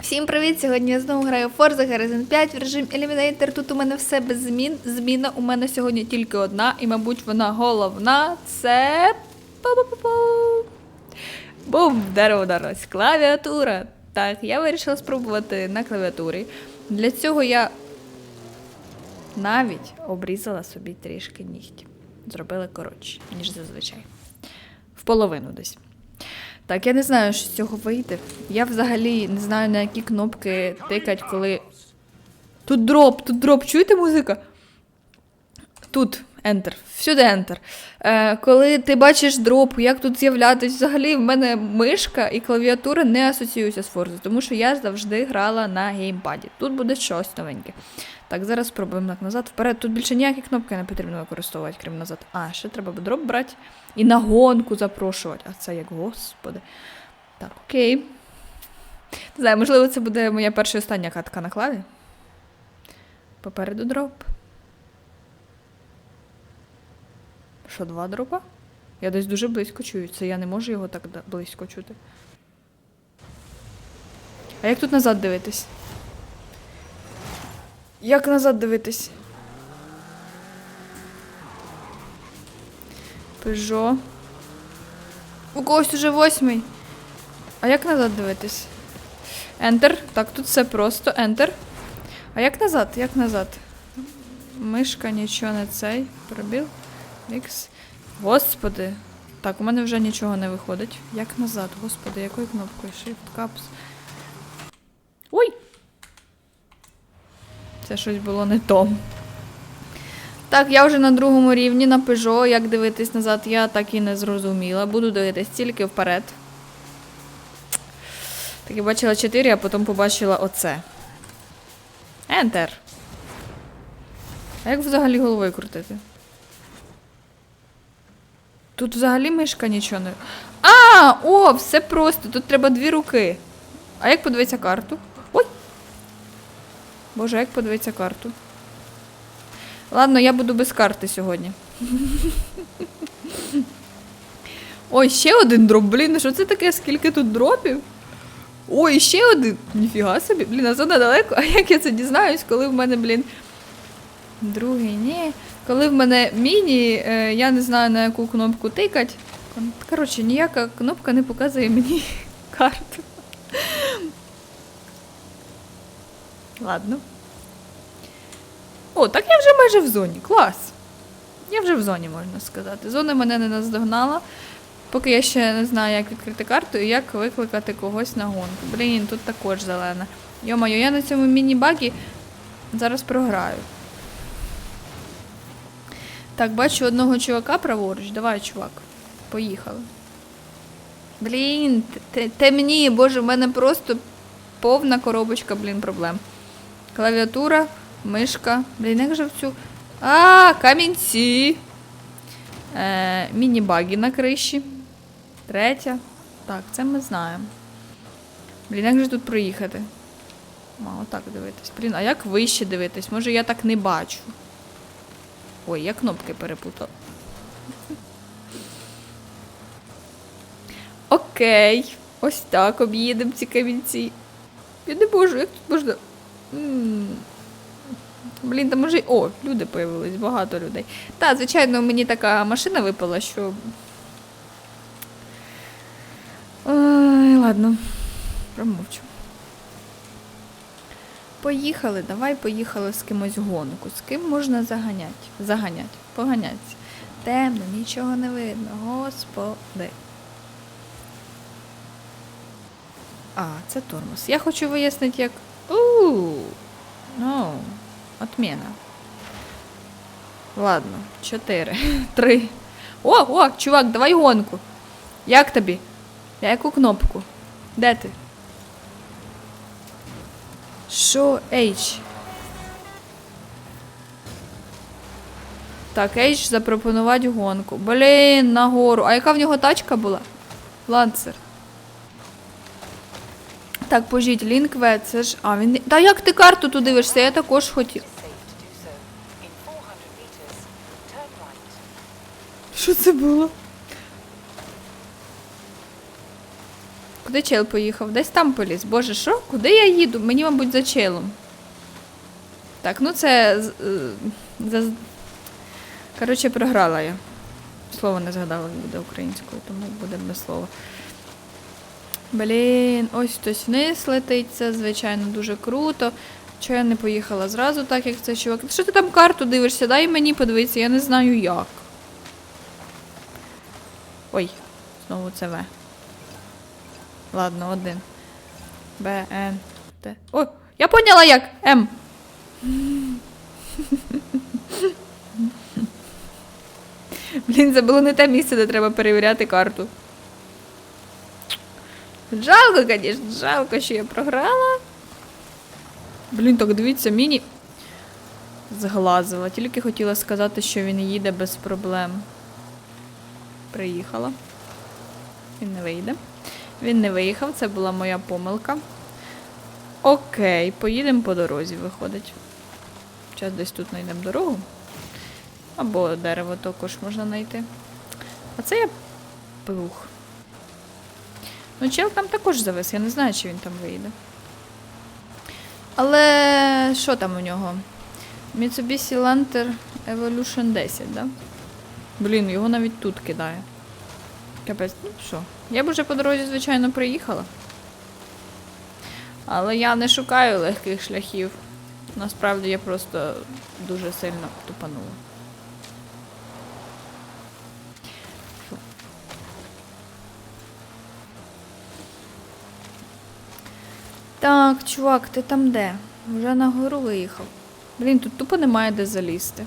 Всім привіт! Сьогодні я знову граю Forza Horizon 5 в режим Eliminator. Тут у мене все без змін. Зміна у мене сьогодні тільки одна, і, мабуть, вона головна. Це. Бум! Дерево вдарилось. Клавіатура. Так, я вирішила спробувати на клавіатурі. Для цього я навіть обрізала собі трішки нігті. Зробила коротше, ніж зазвичай. В половину десь. Так, я не знаю, що з цього вийде. Я взагалі не знаю, на які кнопки тикать, коли. Тут дроп, тут дроп. Чуєте музика? Тут Enter. Всюди Enter. Е, коли ти бачиш дроп, як тут з'являтись, взагалі в мене мишка і клавіатура не асоціюються з Forza, тому що я завжди грала на геймпаді. Тут буде щось новеньке. Так, зараз спробуємо так назад. Вперед. Тут більше ніякі кнопки не потрібно використовувати, крім назад. А, ще треба дроп брати і на гонку запрошувати. А це як господи. Так, окей. Не знаю, можливо, це буде моя перша і остання катка на клаві. Попереду дроп. Що, два дропа? Я десь дуже близько чую. Це я не можу його так близько чути. А як тут назад дивитись? Як назад дивитись? Пежо. У когось уже восьмий. А як назад дивитись? Enter. Так, тут все просто. Enter. А як назад? Як назад? Мишка, нічого не цей. Пробіл. X. Господи. Так, у мене вже нічого не виходить. Як назад? Господи, якою кнопкою? Shift, Caps. Ой! Це щось було не то. Так, я вже на другому рівні на Peugeot. Як дивитись назад, я так і не зрозуміла. Буду дивитись тільки вперед. Так, я бачила 4, а потім побачила оце. Enter. А як взагалі головою крутити? Тут взагалі мишка нічого не. А! О, все просто. Тут треба дві руки. А як подивитися карту? Боже, як подивитися карту? Ладно, я буду без карти сьогодні. Ой, ще один дроп. Блін, що це таке? Скільки тут дропів? Ой, ще один. Ніфіга собі. Блін, а це недалеко. А як я це дізнаюсь, коли в мене, блін. Другий, ні. Коли в мене міні, е, я не знаю на яку кнопку тикать. Коротше, ніяка кнопка не показує мені карту. Ладно. О, так я вже майже в зоні. Клас. Я вже в зоні, можна сказати. Зона мене не наздогнала. Поки я ще не знаю, як відкрити карту і як викликати когось на гонку. Блін, тут також зелена. Йо-моє, я на цьому міні-багі зараз програю. Так, бачу одного чувака праворуч. Давай, чувак. Поїхали. Блін, те- темніє, боже, в мене просто повна коробочка, блін, проблем. Клавіатура, мишка. Блін, як же в цю. А, камінці. Е, міні-баги на криші. Третя. Так, це ми знаємо. Блін, як же тут проїхати? А, отак дивитись. Блін, а як вище дивитись? Може я так не бачу. Ой, я кнопки перепутала. Окей. Ось так об'їдемо ці камінці. Я не можу, як тут можна. Блін, там може. О, люди появились, багато людей. Та, звичайно, мені така машина випала, що. Ой, ладно, промовчу. Поїхали, давай поїхали з кимось гонку. З ким можна заганяти? Заганять, поганять. Темно, нічого не видно. Господи. А, це тормоз. Я хочу вияснити, як. У, ну, отміна. Ладно, чотири. Три. О, о, чувак, давай гонку. Як тобі? Я яку кнопку? Де ти? Що H? Так, H запропонувати гонку. Блін, нагору. А яка в нього тачка була? Ланцер. Так, пожіть, V, це ж. А, він. Та як ти карту тут дивишся? Я також хотів. safe to do so. In 400 meters, turn right. Що це було? Куди чел поїхав? Десь там поліз. Боже, що? Куди я їду? Мені, мабуть, за челом. Так, ну це. е, За... Коротше, програла я. Слово не згадала буде українською, тому буде без слова. Блін, ось хтось вниз летить, це, звичайно, дуже круто. Чого я не поїхала зразу, так як цей чувак. Що ти там карту дивишся? Дай мені подивитися, я не знаю як. Ой, знову це В. Ладно, один. Б, Н, Т. О, я поняла як. М. Блін, це було не те місце, де треба перевіряти карту. Жалко, звісно, жалко, що я програла. Блін, так дивіться, міні зглазила. Тільки хотіла сказати, що він їде без проблем. Приїхала. Він не вийде. Він не виїхав, це була моя помилка. Окей, поїдемо по дорозі, виходить. Зараз десь тут знайдемо дорогу. Або дерево також можна знайти. А це я плуг. Ну, чел там також завис, я не знаю, чи він там вийде. Але що там у нього? Mitsubishi Lancer Evolution 10, да? Блін, його навіть тут кидає. Капець, ну що? Я б уже по дорозі, звичайно, приїхала. Але я не шукаю легких шляхів. Насправді я просто дуже сильно тупанула. Так, чувак, ти там де? Вже на гору виїхав. Блін, тут тупо немає де залізти.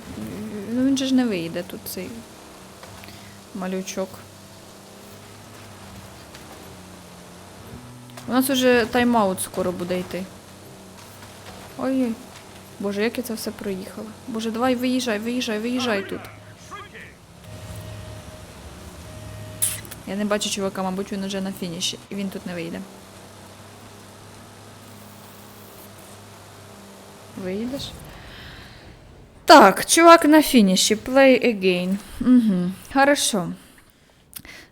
Ну він же ж не вийде тут цей малючок. У нас уже тайм-аут скоро буде йти. Ой-ой. Боже, як я це все проїхала. Боже, давай виїжджай, виїжджай, виїжджай тут. Я не бачу чувака, мабуть, він уже на фініші, і він тут не вийде. Вийдеш? Так, чувак на фініші. Play again. Угу. Хорошо.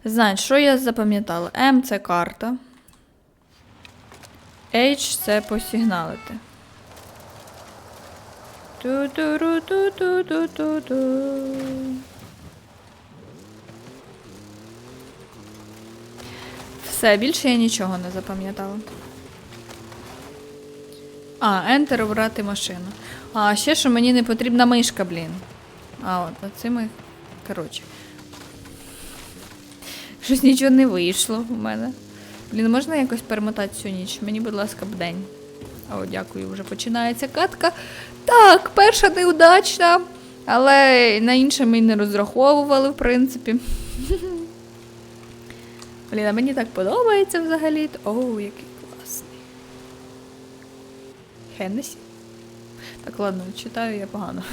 Значить, що я запам'ятала? М це карта. H це посігналити. Ту-ту-ру-ту-ту-ту-ту-ту. Все, більше я нічого не запам'ятала. А, Enter обрати машину. А, ще що мені не потрібна мишка, блін. А, от, оцими. Коротше. Щось нічого не вийшло у мене. Блін, можна якось перемотати цю ніч? Мені, будь ласка, б день. О, дякую, вже починається катка. Так, перша неудачна, але на інше ми не розраховували, в принципі. Блін, а мені так подобається взагалі. Оу, який. Хеннесі? Так, ладно, читаю я погано.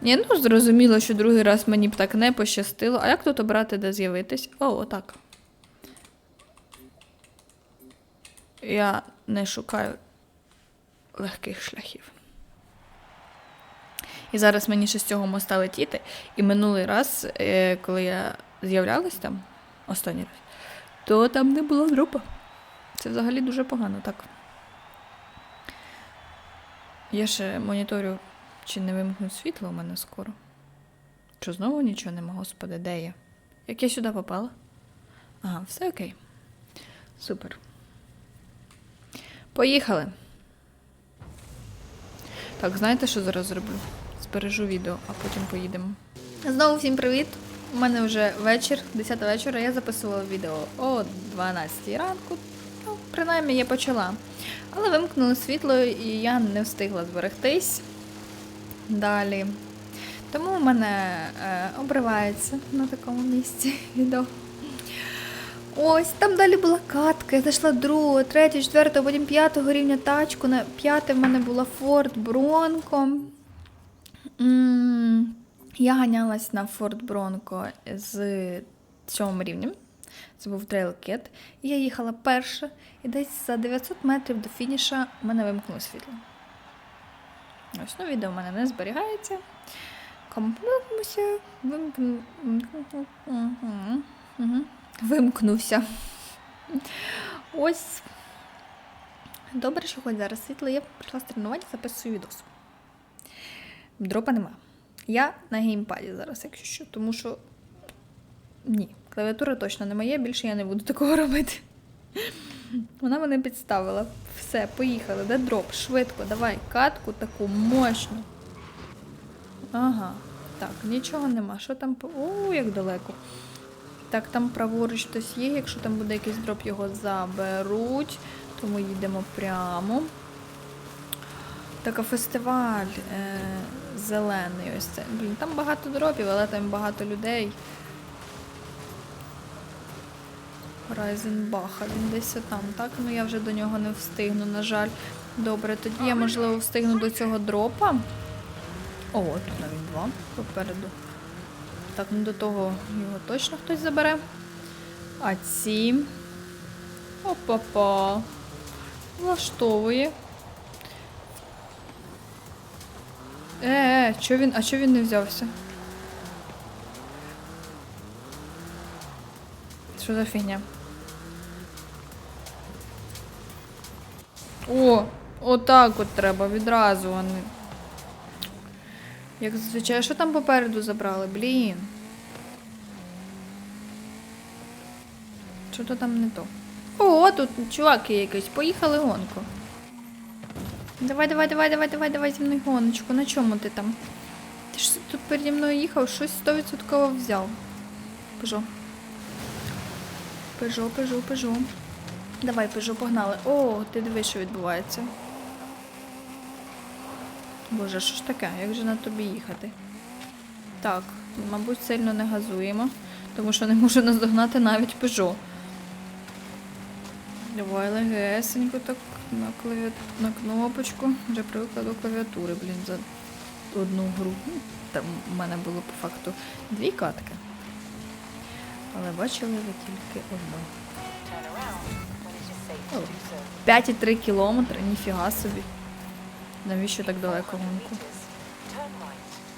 Ні, ну зрозуміло, що другий раз мені б так не пощастило. А як тут обрати, де з'явитись? О, отак. Я не шукаю легких шляхів. І зараз мені ще з цього моста летіти. І минулий раз, е, коли я з'являлась там, останній раз, то там не було дропа. Це взагалі дуже погано, так. Я ще моніторю, чи не вимкнуть світло у мене скоро. Що знову нічого нема, господи, де я? Як я сюди попала? Ага, все окей. Супер. Поїхали. Так, знаєте, що зараз зроблю? Збережу відео, а потім поїдемо. Знову всім привіт! У мене вже вечір, 10 вечора. Я записувала відео о 12 ранку. Принаймні я почала. Але вимкнуло світло, і я не встигла зберегтись далі. Тому у мене е, обривається на такому місці відео. Ось, там далі була катка, я зайшла другого, третього, четвертого, потім п'ятого рівня тачку. На п'яте в мене була Bronco. М, Я ганялась на Ford Bronco з сьомим рівнем. Це був трейлкет. І я їхала перша, і десь за 900 метрів до фініша в мене вимкнуло світло. Ось, ну, відео в мене не зберігається. Кому вимкну. Вимкнувся. Ось. Добре, що хоч зараз світло є, прийшла з тренування, записую відос. Дропа нема. Я на геймпаді зараз, якщо що, тому що. Ні, клавіатура точно не моя, більше я не буду такого робити. Вона мене підставила. Все, поїхали. Де дроп? Швидко, давай, катку таку мощну. Ага. Так, нічого нема. Що там? О, як далеко. Так, там праворуч хтось є. Якщо там буде якийсь дроп, його заберуть. Тому їдемо прямо. Так, а фестиваль е- зелений ось це. Блін, там багато дропів, але там багато людей. Райзенбаха, він десь там, так? Ну я вже до нього не встигну, на жаль. Добре, тоді я, можливо, встигну до цього дропа. О, тут навіть два попереду. Так, ну до того його точно хтось забере. А ці. Опа-па. Влаштовує. Е, е, він, а чо він не взявся? Що за фігня? О, отак от треба відразу вони. Як зазвичай, що там попереду забрали? Блін. Що то там не то? О, тут чувак є якийсь. Поїхали гонку. Давай, давай, давай, давай, давай, давай зі мною гоночку. На чому ти там? Ти ж тут переді мною їхав, щось 100% взяв. Пежо. Пежо, пежо, пежо. Давай, пежо, погнали. О, ти дивись, що відбувається. Боже, що ж таке? Як же на тобі їхати? Так, мабуть, сильно не газуємо, тому що не можу наздогнати навіть пежо. Давай легесенько так на, клаві... на кнопочку. Вже привикла до клавіатури, блін, за одну гру. Ну, Там у мене було по факту дві катки. Але бачили ви тільки одну. 5,3 кілометри, ніфіга собі. Навіщо так далеко гонку?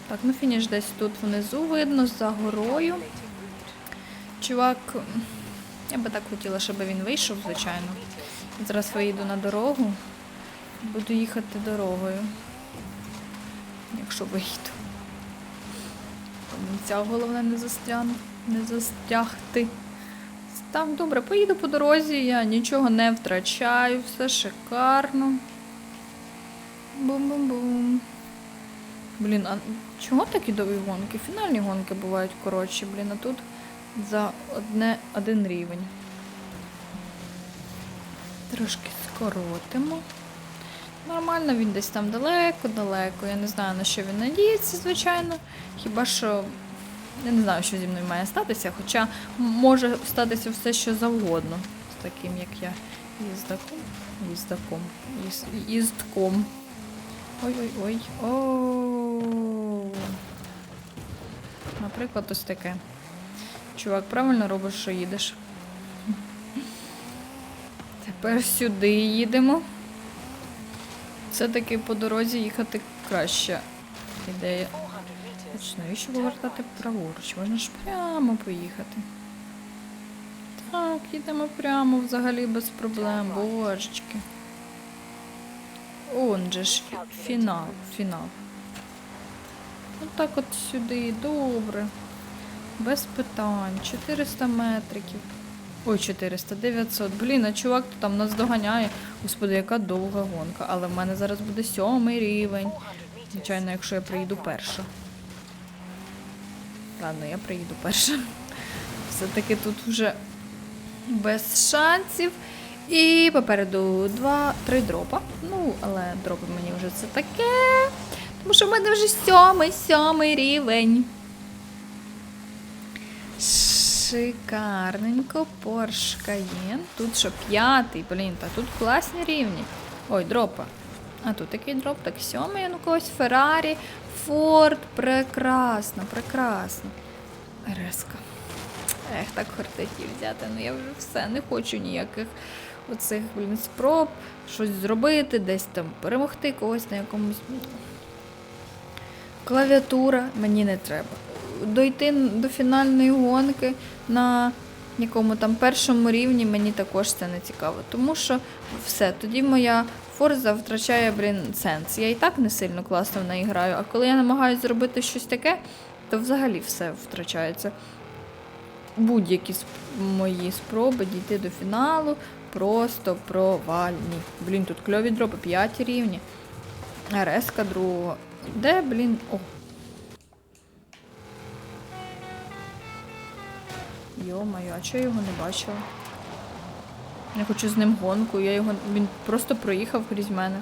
Так, ну фініш десь тут внизу видно, за горою. Чувак, я би так хотіла, щоб він вийшов, звичайно. Зараз виїду на дорогу. Буду їхати дорогою. Якщо виїду. Ця головне не застряну, не застрягти. Так, добре, поїду по дорозі, я нічого не втрачаю, все шикарно. Бум-бум-бум. Блін, а чого такі довгі гонки? Фінальні гонки бувають коротші, блін, а тут за одне, один рівень. Трошки скоротимо. Нормально, він десь там далеко-далеко. Я не знаю, на що він надіється, звичайно. Хіба що. Я не знаю, що зі мною має статися, хоча може статися все, що завгодно. З таким, як я їздаком. Їздаком. Їз, їздком. Ой-ой-ой. О. Наприклад, ось таке. Чувак, правильно робиш, що їдеш. Тепер сюди їдемо. Все-таки по дорозі їхати краще. Ідея. 400 meters. Навіщо повертати праворуч? Можна ж прямо поїхати. Так, їдемо прямо взагалі без проблем. Божечки. Он же ж фінал. Фінал. Отак от сюди, добре. Без питань. 400 метриків. Ой, 400, 900. Блін, а чувак то там нас доганяє. Господи, яка довга гонка. Але в мене зараз буде сьомий рівень. Звичайно, якщо я приїду перша. Ладно, я приїду перша. Все-таки тут вже без шансів. І попереду два, три дропа. Ну, але дропи мені вже це таке. Тому що в мене вже сьомий, сьомий рівень. Шикарненько, Porsche Cayenne. Тут що п'ятий, блін, та тут класні рівні. Ой, дропа. А тут такий дроп, так сьомий, ну когось Феррарі, Форд. Прекрасно, прекрасно. Резко. Ех, так хортить взяти. Ну я вже все, не хочу ніяких оцих, блін, спроб щось зробити, десь там перемогти когось на якомусь. Клавіатура мені не треба. Дойти до фінальної гонки на якому там першому рівні мені також це не цікаво. Тому що все, тоді моя форза втрачає, блін, сенс. Я і так не сильно класно в неї граю, а коли я намагаюся зробити щось таке, то взагалі все втрачається. Будь-які мої спроби дійти до фіналу просто провальні. Блін, тут кльові дропи, 5 рівні. РСК другого. Де, блін. О. Йо-моє, а чого я його не бачила? Я хочу з ним гонку, я його. Він просто проїхав крізь мене.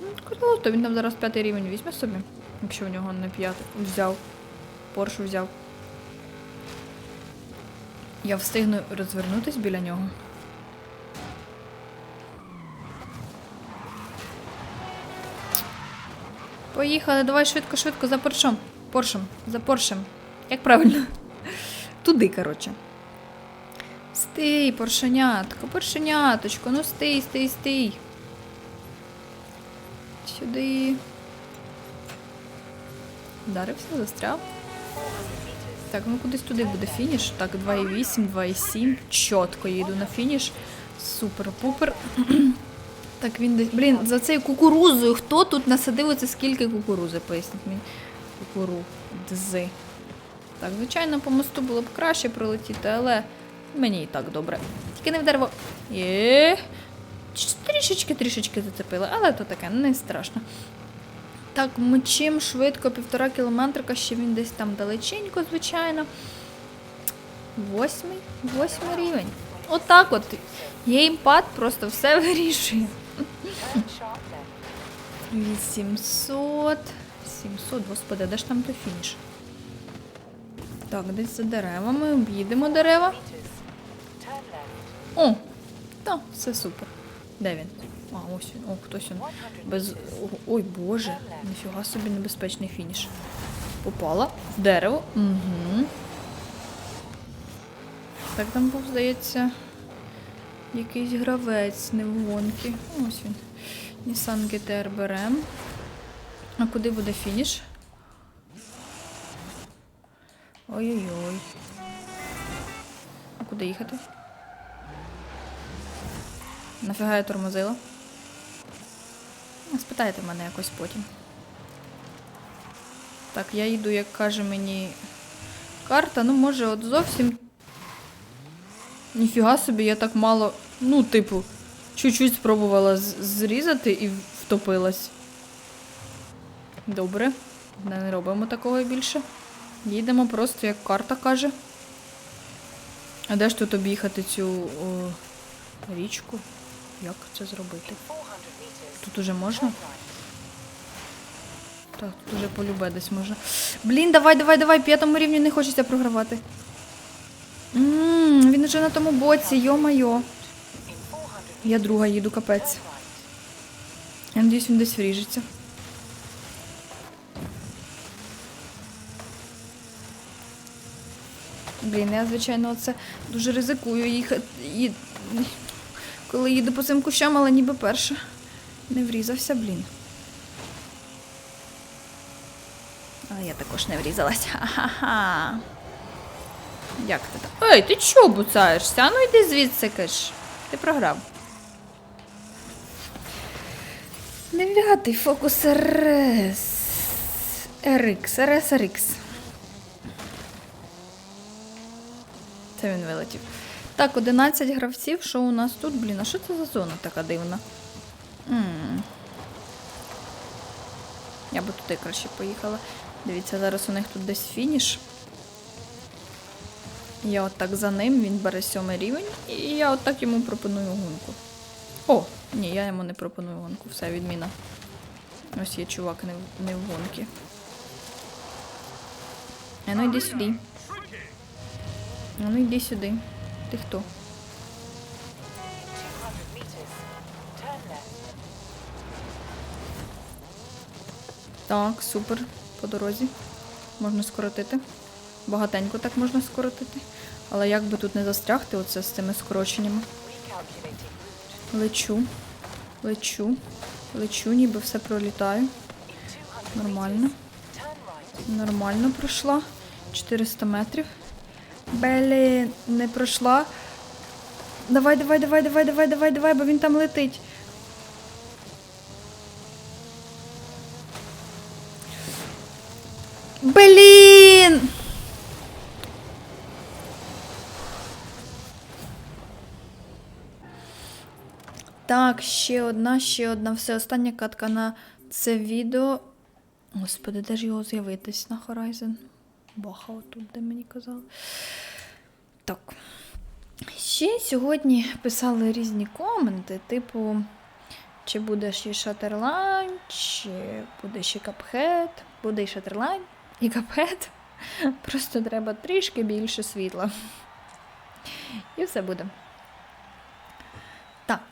Ну, круто, він там зараз п'ятий рівень візьме собі, якщо в нього не п'ятий. Взяв. Порш взяв. Я встигну розвернутись біля нього. Поїхали, давай швидко, швидко, за поршом. Поршем, за поршем. Як правильно? Туди, коротше. Стій, поршенятко, поршеняточко, ну стій, стій, стій. Сюди. Вдарився, застряв. Так, ну кудись туди буде фініш. Так, 2,8, 2,7. Чітко їду на фініш. Супер-пупер. Так, він десь. Блін, за цією кукурузою. Хто тут насадив оце скільки кукурузи? Поясніть мені. Кукурудзи. Так, звичайно, по мосту було б краще пролетіти, але мені і так добре. Тільки не в дерево. Є. Трішечки, трішечки зацепили, але то таке, не страшно. Так, мчим швидко, півтора кілометрика, ще він десь там далеченько, звичайно. Восьмий, восьмий рівень. Отак от. Геймпад просто все вирішує. Turn sharp left. 800. 700, господи, де ж там той фініш? Так, десь за деревами, об'їдемо дерева. О, та, все супер. Де він? А, ось він. О, хтось він. Без. Ой, боже, ніфіга собі небезпечний фініш. Попала в дерево. Угу. Так там був, здається, якийсь гравець, не в гонки. Ось він. Nissan GTR берем. А куди буде фініш? Ой-ой-ой. А куди їхати? Нафіга я тормозила? Ну, Спитайте мене якось потім. Так, я йду, як каже мені карта. Ну, може, от зовсім. Ніфіга собі, я так мало. Ну, типу, чуть-чуть спробувала зрізати і втопилась. Добре. Не не робимо такого більше. Їдемо просто, як карта каже. А де ж тут об'їхати цю о, річку? Як це зробити? Тут уже можна? Так, тут уже полюбе десь можна. Блін, давай, давай, давай, п'ятому рівні не хочеться програвати. Ммм, він уже на тому боці, йо-майо. Я друга їду, капець. Я надіюсь, він десь вріжеться. Блін, я, звичайно, оце дуже ризикую їхати. Ї... Коли їду по цим кущам, але ніби перша. Не врізався, блін. Але я також не врізалась. Ха-ха-ха. Як ти так? Ей, ти чого буцаєшся? Ну йди звідси, киш. Ти програв. Дев'ятий фокус РС. RX, RS, RX. Це він вилетів. Так, 11 гравців. Що у нас тут? Блін, а що це за зона така дивна? м Я би туди краще поїхала. Дивіться, зараз у них тут десь фініш. Я отак за ним, він бере сьомий рівень, і я отак йому пропоную гонку. О, ні, я йому не пропоную гонку, все, відміна. Ось є чувак не, в- не в гонки. А ну йди сюди. А ну йди сюди. Ти хто? 200 meters. Turn left. Так, супер. По дорозі. Можна скоротити. Багатенько так можна скоротити. Але як би тут не застрягти оце з цими скороченнями? Лечу, лечу, лечу, ніби все пролітаю. Нормально. Нормально пройшла. 400 метрів. Блін, не пройшла. Давай, давай, давай, давай, давай, давай, давай, бо він там летить. Блін! Так, ще одна, ще одна. Все, остання катка на це відео. Господи, де ж його з'явитись на Horizon? Баха отут, де мені казали. Так. Ще сьогодні писали різні коменти, типу, чи буде ще Шатерлайн, чи буде ще Капхед, буде і Шатерлайн, і Капхед. Просто треба трішки більше світла. І все буде. Так.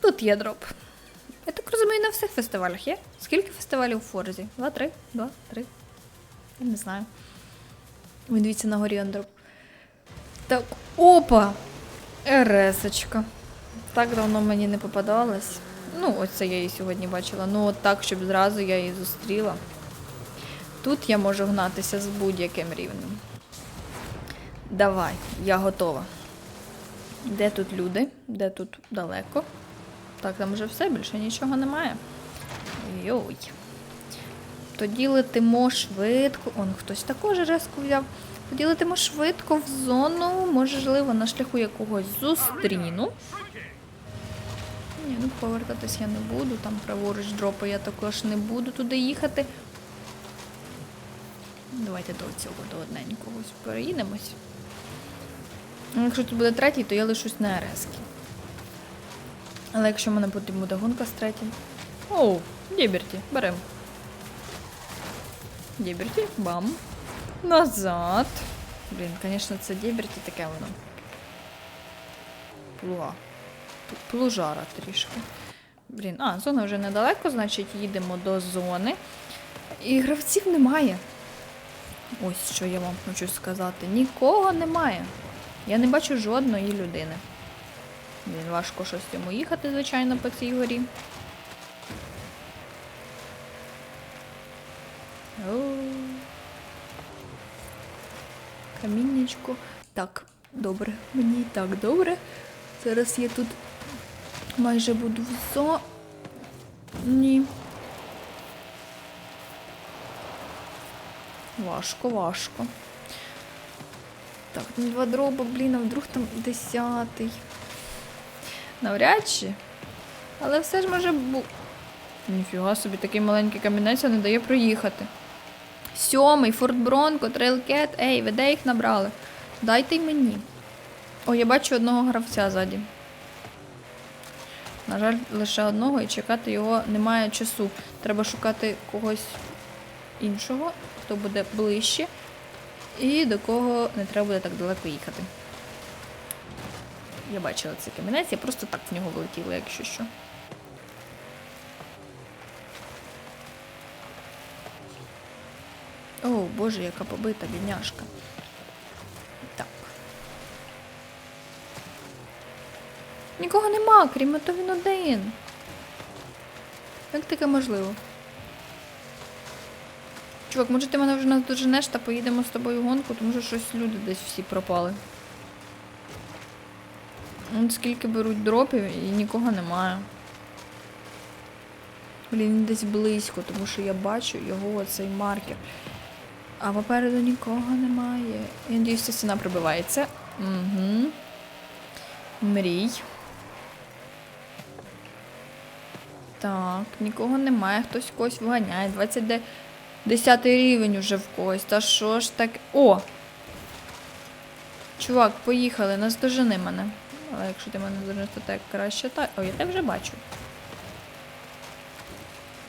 Тут є дроп. Я так розумію, на всіх фестивалях є. Скільки фестивалів у Форзі? Два, три? Я не знаю. Ви дивіться на горі он дроп. Так, опа! Ересочка. Так давно мені не попадалось. Ну, ось це я її сьогодні бачила. Ну, от так, щоб зразу я її зустріла. Тут я можу гнатися з будь-яким рівнем. Давай, я готова. Де тут люди? Де тут далеко? Так, там вже все, більше нічого немає. Йой. Тоді летимо швидко. Он хтось також резку взяв. Тоді летимо швидко в зону, можливо, на шляху якогось зустріну. Ні, ну повертатись я не буду, там праворуч дропи я також не буду туди їхати. Давайте до цього, до одненького переїдемось. Ну, Якщо тут буде третій, то я лишусь на РС. Але якщо в мене буде гонка з третім. Оу, Діберті, берем. Діберті, бам. Назад. Блін, звісно, це Діберті таке воно. Плуга. Плужара трішки. Блін, а, зона вже недалеко, значить їдемо до зони. І гравців немає. Ось що я вам хочу сказати. Нікого немає. Я не бачу жодної людини. Блін, важко щось йому їхати, звичайно, по цій горі. Оу. Каміннячко. Так, добре. Мені і так добре. Зараз я тут майже буду в зо. Ні. Важко, важко. Так, ну два дроба, блін, а вдруг там десятий. Навряд чи. Але все ж може бу. Ніфіга собі, такий маленький камінець не дає проїхати. Сьомий, Форт Бронко, Трейлкет. Ей, ви де їх набрали? Дайте й мені. О, я бачу одного гравця ззаді. На жаль, лише одного і чекати його немає часу. Треба шукати когось іншого, хто буде ближче, і до кого не треба буде так далеко їхати. Я бачила цей камінець, я просто так в нього влетіла, якщо що. О, боже, яка побита бідняшка. Так. Нікого нема, крім то він один. Як таке можливо? Чувак, може ти мене вже наздоженеш та поїдемо з тобою в гонку, тому що щось люди десь всі пропали. От скільки беруть дропів і нікого немає. Блін, він десь близько, тому що я бачу його оцей маркер. А попереду нікого немає. Я надіюсь, ця стіна прибивається. Угу. Мрій. Так, нікого немає, хтось когось виганяє. 20 10 рівень уже в когось. Та що ж так. О! Чувак, поїхали, наздожени мене. Але якщо ти мене наздоженеш, то так краще так. О, я тебе вже бачу.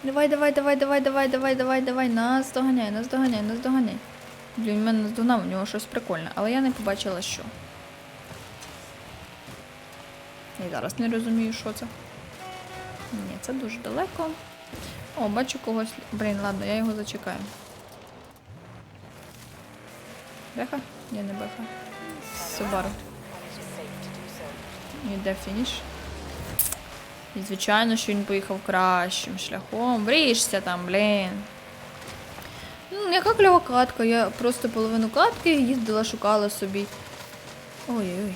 Давай, давай, давай, давай, давай, давай, давай, давай. Нас доганяй, нас доганяй, нас доганяй. Блін, він мене наздогнав, у нього щось прикольне, але я не побачила що. І зараз не розумію, що це. Ні, це дуже далеко. О, бачу когось. Блін, ладно, я його зачекаю. Беха? Ні, не беха. Субару. Іде фініш. І звичайно, що він поїхав кращим шляхом. Брішся там, блін. Ну, яка кльова катка. Я просто половину катки їздила, шукала собі. Ой-ой.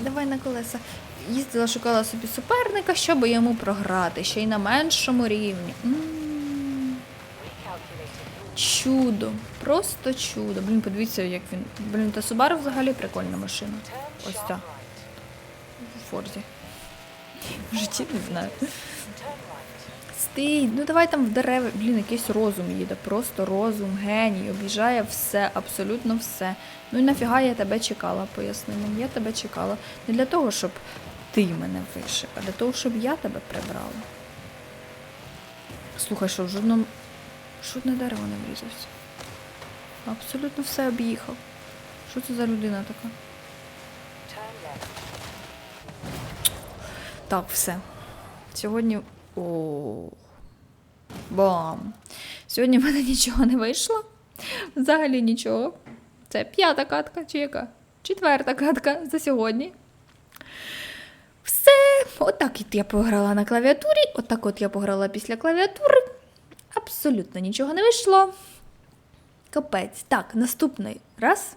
Давай на колеса. Їздила, шукала собі суперника, щоб йому програти, ще й на меншому рівні. Чудо, просто чудо. Блін, подивіться, як він. Блін, та Subaru взагалі прикольна машина. Ось ця. В Форзі. В житті не знаю. Стій, ну давай там в дерева. Блін, якийсь розум їде. Просто розум, геній, об'їжджає все, абсолютно все. Ну і нафіга я тебе чекала, поясни мені. Я тебе чекала. Не для того, щоб ти мене вишив, а для того, щоб я тебе прибрала. Слухай, що в жодному. Жодне дерево не врізався. Абсолютно все об'їхав. Що це за людина така? Так, все. Сьогодні. О. Бам. Сьогодні в мене нічого не вийшло. Взагалі нічого. Це п'ята катка, чи яка? Четверта катка за сьогодні. Все. Отак от я пограла на клавіатурі. Отак от я пограла після клавіатури. Абсолютно нічого не вийшло. Капець. Так, наступний раз.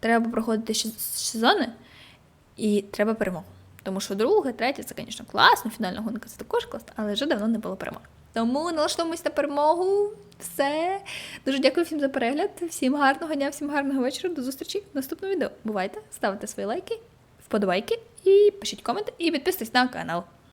Треба проходити сезони. І треба перемог. Тому що друге, третє, це, звісно, класно, фінальна гонка це також класно, але вже давно не було перемог. Тому налаштовуємось на перемогу. Все. Дуже дякую всім за перегляд. Всім гарного дня, всім гарного вечора. До зустрічі в наступному відео. Бувайте, ставте свої лайки, вподобайки і пишіть коменти, і підписуйтесь на канал.